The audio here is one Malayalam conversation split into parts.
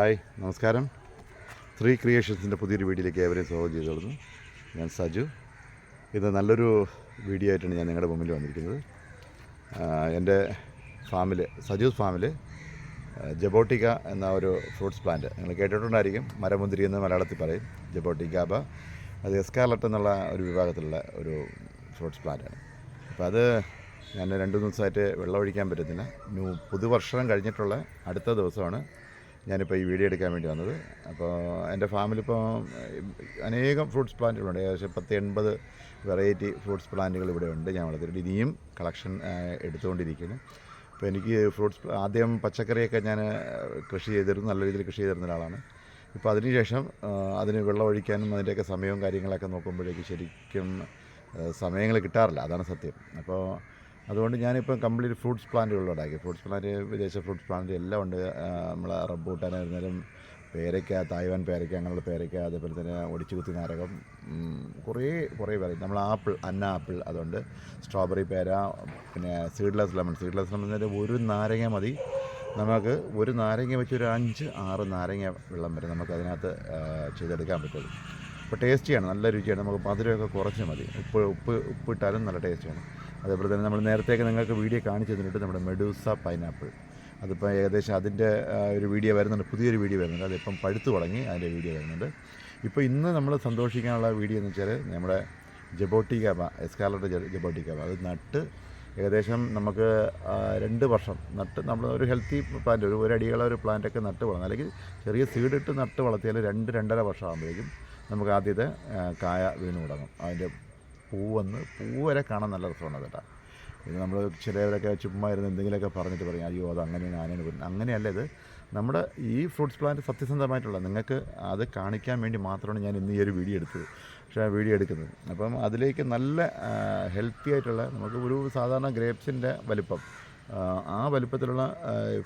ഹായ് നമസ്കാരം. ത്രീ ക്രിയേഷൻസിന്റെ പുതിയൊരു വീഡിയോയിലേക്ക് ഏവരെയും സ്വാഗതം ചെയ്തോളുന്നു ഞാൻ സജു. ഇത് നല്ലൊരു വീഡിയോ ആയിട്ടാണ് ഞാൻ നിങ്ങളുടെ മുമ്പിൽ വന്നിരിക്കുന്നത്. എന്റെ ഫാമിൽ സജു ഫാമിൽ ജബോട്ടിക്ക എന്ന ഒരു ഫ്രൂട്ട്സ് പ്ലാന്റ്. നിങ്ങൾ കേട്ടിട്ടുണ്ടായിരിക്കും മരമുന്തിരി എന്ന് മലയാളത്തിൽ പറയും ജബോട്ടിക്കാബ അത് എസ്കാർലറ്റ് എന്നുള്ള ഒരു വിഭാഗത്തിലുള്ള ഒരു ഫ്രൂട്ട്സ് പ്ലാന്റാണ് അപ്പോൾ അത് ഞാൻ രണ്ട് ദിവസമായിട്ട് വെള്ളമൊഴിക്കാൻ പറ്റത്തില്ല. ന്യൂ പുതുവർഷം കഴിഞ്ഞിട്ടുള്ള അടുത്ത ദിവസമാണ് ഞാനിപ്പോൾ ഈ വീഡിയോ എടുക്കാൻ വേണ്ടി വന്നത്. അപ്പോൾ എന്റെ ഫാമിലിപ്പോൾ അനേകം ഫ്രൂട്ട്സ് പ്ലാന്റുകളുണ്ട് ഏകദേശം പത്ത് എൺപത് വെറൈറ്റി ഫ്രൂട്ട്സ് പ്ലാന്റുകൾ ഇവിടെ ഉണ്ട്. ഞാൻ വളർത്തിയിട്ട് ഇനിയും കളക്ഷൻ എടുത്തുകൊണ്ടിരിക്കുന്നു. അപ്പോൾ എനിക്ക് ഫ്രൂട്ട്സ് ആദ്യം പച്ചക്കറിയൊക്കെ ഞാൻ കൃഷി ചെയ്തിരുന്നു. നല്ല രീതിയിൽ കൃഷി ചെയ്തിരുന്ന ഒരാളാണ്. ഇപ്പോൾ അതിനുശേഷം അതിന് വെള്ളം ഒഴിക്കാനും അതിന്റെയൊക്കെ സമയവും കാര്യങ്ങളൊക്കെ നോക്കുമ്പോഴേക്ക് ശരിക്കും സമയങ്ങൾ കിട്ടാറില്ല. അതാണ് സത്യം. അപ്പോൾ അതുകൊണ്ട് ഞാനിപ്പം കംപ്ലീറ്റ് ഫ്രൂട്ട്സ് പ്ലാന്റുകളുണ്ടാക്കി ഫ്രൂട്ട്സ് പ്ലാന്റ് വിദേശ ഫ്രൂട്ട്സ് പ്ലാന്റ് എല്ലാം ഉണ്ട്. നമ്മൾ റബ്ബൂട്ടാനായിരുന്നാലും പേരയ്ക്ക തായ്വാൻ പേരയ്ക്ക അങ്ങനെയുള്ള പേരയ്ക്ക അതേപോലെ തന്നെ ഒടിച്ചു കുത്തി നാരകം കുറേ കുറേ വെറൈറ്റി നമ്മൾ ആപ്പിൾ അന്ന ആപ്പിൾ അതുകൊണ്ട് സ്ട്രോബെറി പേര പിന്നെ സീഡ്ലെസ് ലെമൺ. സീഡ്ലെസ് ലെമൺ എന്നാൽ ഒരു നാരങ്ങ മതി. നമുക്ക് ഒരു നാരങ്ങ വെച്ച് ഒരു അഞ്ച് ആറ് നാരങ്ങ വെള്ളം വരെ നമുക്ക് അതിനകത്ത് ചെയ്തെടുക്കാൻ പറ്റുള്ളൂ. അപ്പോൾ ടേസ്റ്റിയാണ് നല്ല രുചിയാണ്. നമുക്ക് മധുരമൊക്കെ കുറച്ച് മതി. ഉപ്പ് ഉപ്പ് ഉപ്പിട്ടാലും നല്ല ടേസ്റ്റിയാണ്. അതേപോലെ തന്നെ നമ്മൾ നേരത്തെയൊക്കെ നിങ്ങൾക്ക് വീഡിയോ കാണിച്ചു തന്നിട്ട് നമ്മുടെ മെഡൂസ പൈനാപ്പിൾ. അതിപ്പോൾ ഏകദേശം അതിന്റെ ഒരു വീഡിയോ വരുന്നുണ്ട് പുതിയൊരു വീഡിയോ വരുന്നുണ്ട്. അതിപ്പം പഴുത്തു തുടങ്ങി അതിന്റെ വീഡിയോ വരുന്നുണ്ട്. ഇപ്പോൾ ഇന്ന് നമ്മൾ സന്തോഷിക്കാനുള്ള വീഡിയോ എന്ന് വെച്ചാൽ നമ്മുടെ ജബോട്ടിക്കാബ എസ്കാലറ്റ് ജബോട്ടിക്കാബ അത് നട്ട് ഏകദേശം നമുക്ക് രണ്ട് വർഷം നട്ട് നമ്മൾ ഒരു ഹെൽത്തി പ്ലാന്റ് ഒരു ഒരു അടിയുള്ള ഒരു പ്ലാന്റൊക്കെ നട്ട് വളർന്നു. അല്ലെങ്കിൽ ചെറിയ സീഡിട്ട് നട്ട് വളർത്തിയാൽ രണ്ട് രണ്ടര വർഷം ആകുമ്പോഴേക്കും നമുക്ക് ആദ്യത്തെ കായ വീണ് തുടങ്ങും. അതിന്റെ പൂവന്ന് പൂവരെ കാണാൻ നല്ല രസമാണ് കേട്ടോ. ഇത് നമ്മൾ ചിലവരൊക്കെ ചുമ്മാ ഇരുന്ന് എന്തെങ്കിലുമൊക്കെ പറഞ്ഞിട്ട് പറയും അയ്യോ അത് അങ്ങനെയാണ് ആനയാണ് പറയുന്നത് അങ്ങനെയല്ല ഇത്. നമ്മുടെ ഈ ഫ്രൂട്ട്സ് പ്ലാന്റ് സത്യസന്ധമായിട്ടുള്ള നിങ്ങൾക്ക് അത് കാണിക്കാൻ വേണ്ടി മാത്രമാണ് ഞാൻ ഇന്ന് ഈ ഒരു വീഡിയോ എടുത്തത്. പക്ഷേ ആ വീഡിയോ എടുക്കുന്നത്. അപ്പം അതിലേക്ക് നല്ല ഹെൽത്തി ആയിട്ടുള്ള നമുക്ക് ഒരു സാധാരണ ഗ്രേപ്സിന്റെ വലിപ്പം ആ, വലുപ്പത്തിലുള്ള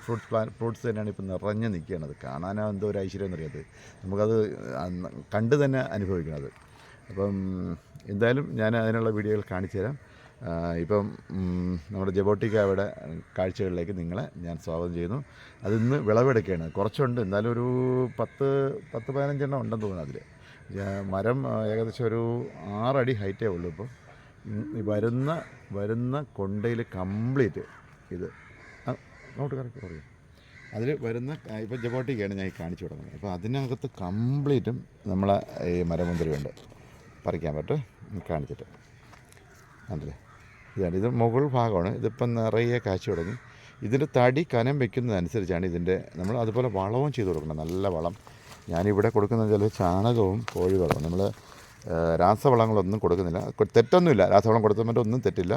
ഫ്രൂട്ട്സ് പ്ലാൻ ഫ്രൂട്ട്സ് തന്നെയാണ് ഇപ്പം നിറഞ്ഞു നിൽക്കുകയാണത് കാണാനോ എന്തോ ഒരു ഐശ്വര്യം എന്നറിയാത്തത് നമുക്കത് കണ്ട് തന്നെ അനുഭവിക്കണത് അപ്പം എന്തായാലും ഞാൻ അതിനുള്ള വീഡിയോകൾ കാണിച്ചു തരാം. ഇപ്പം നമ്മുടെ ജബോട്ടിക്ക അവിടെ കാഴ്ചകളിലേക്ക് നിങ്ങളെ ഞാൻ സ്വാഗതം ചെയ്യുന്നു. അതിന്ന് വിളവെടുക്കുകയാണ്. കുറച്ചുണ്ട്. എന്തായാലും ഒരു പത്ത് പത്ത് പതിനഞ്ചെണ്ണം ഉണ്ടെന്ന് തോന്നുന്നു അതിൽ മരം ഏകദേശം ഒരു ആറടി ഹൈറ്റേ ഉള്ളൂ ഇപ്പോൾ വരുന്ന വരുന്ന കൊണ്ടയിൽ കംപ്ലീറ്റ് ഇത്. നോട്ട് കറക്റ്റ് പറയും അതിൽ വരുന്ന ഇപ്പോൾ ജബോട്ടിക്കാണ് ഞാൻ കാണിച്ചു തുടങ്ങുന്നത് അപ്പോൾ അതിനകത്ത് കംപ്ലീറ്റും നമ്മളെ ഈ മരമുന്തിരി ഉണ്ട് പറിക്കാൻ പറ്റും. കാണിച്ചിട്ട്. അതല്ലേ ഇതാണ് ഇത് മുകൾ ഭാഗമാണ്. ഇതിപ്പം നിറയെ കാച്ചു തുടങ്ങി. ഇതിന്റെ തടി കനം വെക്കുന്നതനുസരിച്ചാണ് ഇതിന്റെ നമ്മൾ അതുപോലെ വളവും ചെയ്ത് കൊടുക്കണം. നല്ല വളം. ഞാനിവിടെ കൊടുക്കുന്ന ചില ചാണകവും കോഴിവളവും. നമ്മൾ രാസവളങ്ങളൊന്നും കൊടുക്കുന്നില്ല. തെറ്റൊന്നുമില്ല. രാസവളം കൊടുത്തതിന്റെ ഒന്നും തെറ്റില്ല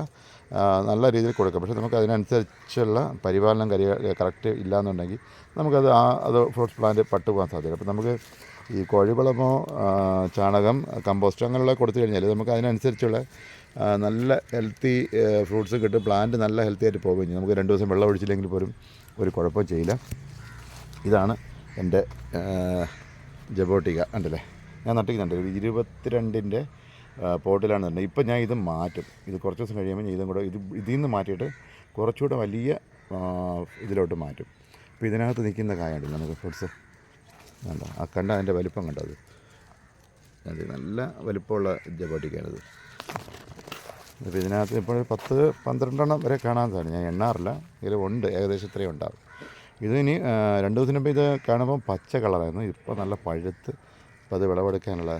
നല്ല രീതിയിൽ കൊടുക്കാം. പക്ഷേ നമുക്ക് അതിനനുസരിച്ചുള്ള പരിപാലനം കരി കറക്റ്റ് ഇല്ലയെന്നുണ്ടെങ്കിൽ നമുക്കത് ആ അത് ഫ്രൂട്ട്സ് പ്ലാന്റ് പട്ടു പോകാൻ സാധ്യത അപ്പോൾ നമുക്ക് ഈ കോഴിവളമോ ചാണകം കമ്പോസ്റ്റ് അങ്ങനെയുള്ള കൊടുത്തു കഴിഞ്ഞാൽ നമുക്ക് അതിനനുസരിച്ചുള്ള നല്ല ഹെൽത്തി ഫ്രൂട്ട്സ് കിട്ടും. പ്ലാന്റ് നല്ല ഹെൽത്തി ആയിട്ട് കഴിഞ്ഞാൽ നമുക്ക് രണ്ട് ദിവസം വെള്ളം ഒഴിച്ചില്ലെങ്കിൽ പോലും ഒരു കുഴപ്പം ചെയ്യില്ല. ഇതാണ് എന്റെ ജബോട്ടിക. ഉണ്ടല്ലേ ഞാൻ നട്ടിക്കുന്നുണ്ട് ഒരു ഇരുപത്തിരണ്ടിന്റെ പോട്ടിലാണ് നട്ടത് ഇപ്പം ഞാൻ ഇത് മാറ്റും. ഇത് കുറച്ച് ദിവസം കഴിയുമ്പോൾ ഞാൻ ഇതും കൂടെ ഇത് ഇതിൽ നിന്ന് മാറ്റിയിട്ട് കുറച്ചുകൂടെ വലിയ ഇതിലോട്ട് മാറ്റും. അപ്പോൾ ഇതിനകത്ത് നിൽക്കുന്ന കായുണ്ട് നമുക്ക് ഫ്രൂട്ട്സ് കണ്ടോ? ആ കണ്ട അതിന്റെ വലിപ്പം കണ്ടത് അത്? നല്ല വലിപ്പമുള്ള ജബോട്ടിക്കാണിത് അപ്പോൾ ഇതിനകത്ത് ഇപ്പോൾ പത്ത് പന്ത്രണ്ടെണ്ണം വരെ കാണാൻ സാധിക്കും. ഞാൻ എണ്ണാറില്ല. ഇതിൽ ഉണ്ട്. ഏകദേശം ഇത്രയും ഉണ്ടാവും. ഇതിന് രണ്ട് ദിവസം മുമ്പ് ഇത് കാണുമ്പോൾ പച്ച കളറായിരുന്നു. ഇപ്പോൾ നല്ല പഴുത്ത് അപ്പോൾ അത് വിളവെടുക്കാനുള്ള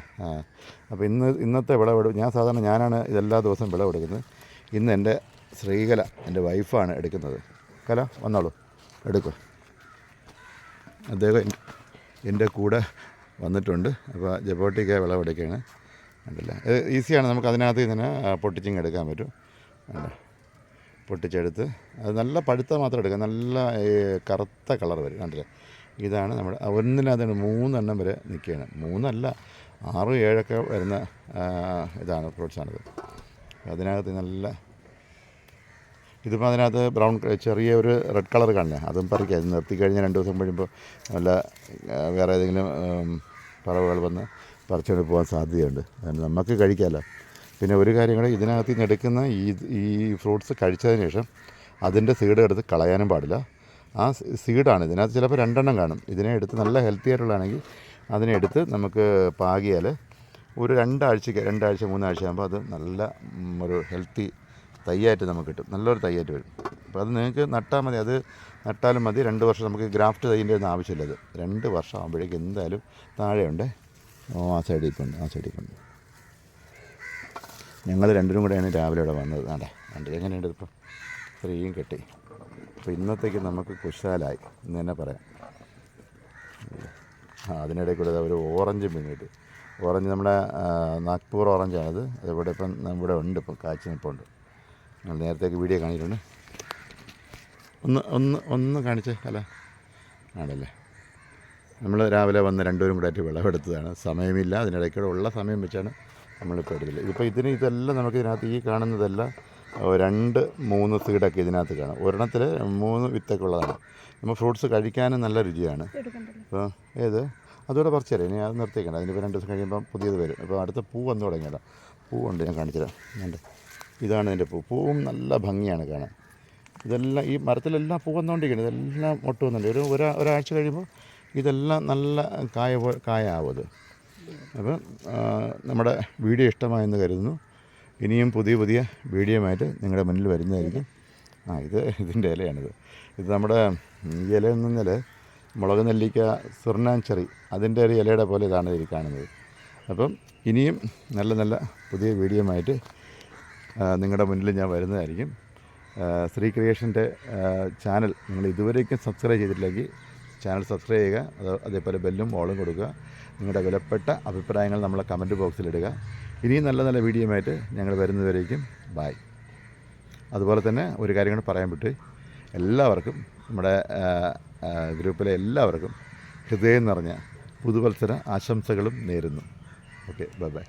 അപ്പോൾ ഇന്ന് ഇന്നത്തെ വിളവെടു ഞാൻ സാധാരണ ഞാനാണ് ഇതെല്ലാ ദിവസവും വിളവെടുക്കുന്നത്. ഇന്ന് എന്റെ ശ്രീകല എന്റെ വൈഫാണ് എടുക്കുന്നത്. കല വന്നോളൂ. എടുക്കൂ. അദ്ദേഹം എന്റെ കൂടെ വന്നിട്ടുണ്ട്. അപ്പോൾ ജബോട്ടിക്ക വിളവെടുക്കുകയാണ്. ഉണ്ടല്ല ഇത് ഈസിയാണ്. നമുക്ക് അതിനകത്ത് ഇതിനെ പൊട്ടിച്ചിങ് എടുക്കാൻ പറ്റും. പൊട്ടിച്ചെടുത്ത്. അത് നല്ല പഴുത്ത മാത്രം എടുക്കുക നല്ല കറുത്ത കളർ വരും. കണ്ടില്ലേ? ഇതാണ് നമ്മുടെ ഒന്നിനകത്ത് മൂന്നെണ്ണം വരെ നിൽക്കുകയാണ്. മൂന്നല്ല ആറും ഏഴൊക്കെ വരുന്ന ഇതാണ് ഫ്രൂട്ട്സാണിത് അതിനകത്ത് നല്ല ഇതിപ്പോൾ അതിനകത്ത് ബ്രൗൺ ചെറിയ ഒരു റെഡ് കളർ കാണില്ലേ അതും പറിക്കാം. അത് നിർത്തി കഴിഞ്ഞാൽ രണ്ട് ദിവസം കഴിയുമ്പോൾ നല്ല വേറെ ഏതെങ്കിലും പറവുകൾ വന്ന് പറിച്ചുകൊണ്ട് പോകാൻ സാധ്യതയുണ്ട്. അതുകൊണ്ട് നമുക്ക് കഴിക്കാമല്ലോ പിന്നെ ഒരു കാര്യം കൂടെ ഇതിനകത്ത് നിന്ന് എടുക്കുന്ന ഈ ഈ ഫ്രൂട്ട്സ് കഴിച്ചതിന് ശേഷം അതിന്റെ സീഡ് എടുത്ത് കളയാനും പാടില്ല. ആ സീഡാണ്. ഇതിനകത്ത് ചിലപ്പോൾ രണ്ടെണ്ണം കാണും. ഇതിനെ എടുത്ത് നല്ല ഹെൽത്തി ആയിട്ടുള്ളതാണെങ്കിൽ അതിനെ എടുത്ത് നമുക്ക് പാകിയാൽ ഒരു രണ്ടാഴ്ചയ്ക്ക് രണ്ടാഴ്ച മൂന്നാഴ്ച ആകുമ്പോൾ അത് നല്ല ഒരു ഹെൽത്തി തൈയായിട്ട് നമുക്ക് കിട്ടും. നല്ലൊരു തൈയായിട്ട് വരും. അപ്പോൾ അത് നിങ്ങൾക്ക് നട്ടാൽ മതി. അത് നട്ടാലും മതി. രണ്ട് വർഷം നമുക്ക് ഗ്രാഫ്റ്റ് തൈന്റെ ഒന്നും ആവശ്യമില്ല അത്. രണ്ട് വർഷം ആകുമ്പോഴേക്കും എന്തായാലും താഴെയുണ്ട്. ഓ ആ സൈഡിൽ കൊണ്ട് ആ സൈഡിൽ കൊണ്ട് ഞങ്ങൾ രണ്ടിനും കൂടെയാണ് രാവിലെ ഇവിടെ വന്നത്. ആണ്ടെ രണ്ടിലെങ്ങനെയുണ്ട് എങ്ങനെയുണ്ട് ഇപ്പം ഇത്രയും കെട്ടി. അപ്പോൾ ഇന്നത്തേക്ക് നമുക്ക് കുശാലായി എന്ന് തന്നെ പറയാം. അതിനിടയിൽ കൂടെ ഒരു ഓറഞ്ച് പിന്നിട്ട് ഓറഞ്ച് നമ്മുടെ നാഗ്പൂർ ഓറഞ്ചാണത്. അതിവിടെ ഇപ്പം നമ്മുടെ ഉണ്ട് ഇപ്പം കാഴ്ച നിൽപ്പുണ്ട് നമ്മൾ നേരത്തേക്ക് വീഡിയോ കാണിച്ചിട്ടുണ്ട്. ഒന്ന് ഒന്ന് ഒന്ന് കാണിച്ചേ അല്ല. ആണല്ലേ. നമ്മൾ രാവിലെ വന്ന് രണ്ടുപേരും കൂടെ ആയിട്ട് വിളവെടുത്തതാണ്. സമയമില്ല. അതിനിടയ്ക്കൂടെ ഉള്ള സമയം വെച്ചാണ് നമ്മളിപ്പോൾ എടുത്തത് ഇപ്പോൾ ഇതിന് ഇതെല്ലാം നമുക്ക് ഇതിനകത്ത് ഈ കാണുന്നതെല്ലാം രണ്ട് മൂന്ന് സീഡൊക്കെ ഇതിനകത്ത് കാണാം. ഒരെണ്ണത്തിൽ മൂന്ന് വിത്തൊക്കെ ഉള്ളതാണ് നമ്മൾ ഫ്രൂട്ട്സ് കഴിക്കാനും നല്ല രുചിയാണ്. അപ്പോൾ ഏത്? അതുകൂടെ പറിച്ചു തരാം ഇനി അത് നിർത്തിക്കണം അതിനിപ്പോൾ രണ്ട് ദിവസം കഴിയുമ്പോൾ പുതിയത് വരും. അപ്പോൾ അടുത്ത പൂ വന്നു പൂ പൂവുണ്ട് ഞാൻ കാണിച്ചു തരാം ഉണ്ട് ഇതാണ് ഇതിന്റെ പൂ. പൂവും നല്ല ഭംഗിയാണ് കാണാൻ. ഇതെല്ലാം ഈ മരത്തിലെല്ലാം പൂ വന്നുകൊണ്ടിരിക്കുന്നത് ഇതെല്ലാം ഒട്ട് വന്നുണ്ട് ഒരു ഒരാ ഒരാഴ്ച കഴിയുമ്പോൾ ഇതെല്ലാം നല്ല കായ കായ ആവും അത്. അപ്പം നമ്മുടെ വീഡിയോ ഇഷ്ടമായെന്ന് കരുതുന്നു. ഇനിയും പുതിയ പുതിയ വീഡിയോയുമായിട്ട് നിങ്ങളുടെ മുന്നിൽ വരുന്നതായിരിക്കും. ആ ഇത് ഇതിന്റെ ഇലയാണിത്. ഇത് നമ്മുടെ ഈ ഇല എന്ന് പറഞ്ഞാൽ മുളക് നെല്ലിക്ക സുർണാഞ്ചെറി അതിന്റെ ഒരു ഇലയുടെ പോലെ ഇതാണ് ഇതിൽ കാണുന്നത്. അപ്പം ഇനിയും നല്ല നല്ല പുതിയ വീഡിയോയുമായിട്ട് ആ, നിങ്ങളുടെ മുന്നിൽ ഞാൻ വരുന്നതായിരിക്കും. ശ്രീ ക്രിയേഷന്റെ ചാനൽ നിങ്ങൾ ഇതുവരേക്കും സബ്സ്ക്രൈബ് ചെയ്തിട്ടില്ലെങ്കിൽ ചാനൽ സബ്സ്ക്രൈബ് ചെയ്യുക അത് അതേപോലെ ബെല്ലും ഓളും കൊടുക്കുക. നിങ്ങളുടെ വിലപ്പെട്ട അഭിപ്രായങ്ങൾ നമ്മളെ കമന്റ് ബോക്സിലിടുക ഇനിയും നല്ല നല്ല വീഡിയോയുമായിട്ട് ഞങ്ങൾ വരുന്നവരേക്കും ബായ് അതുപോലെ തന്നെ ഒരു കാര്യം കൂടെ പറയാൻ വിട്ട് എല്ലാവർക്കും നമ്മുടെ ഗ്രൂപ്പിലെ എല്ലാവർക്കും ഹൃദയം നിറഞ്ഞ പുതുവത്സര ആശംസകളും നേരുന്നു. Okay bye bye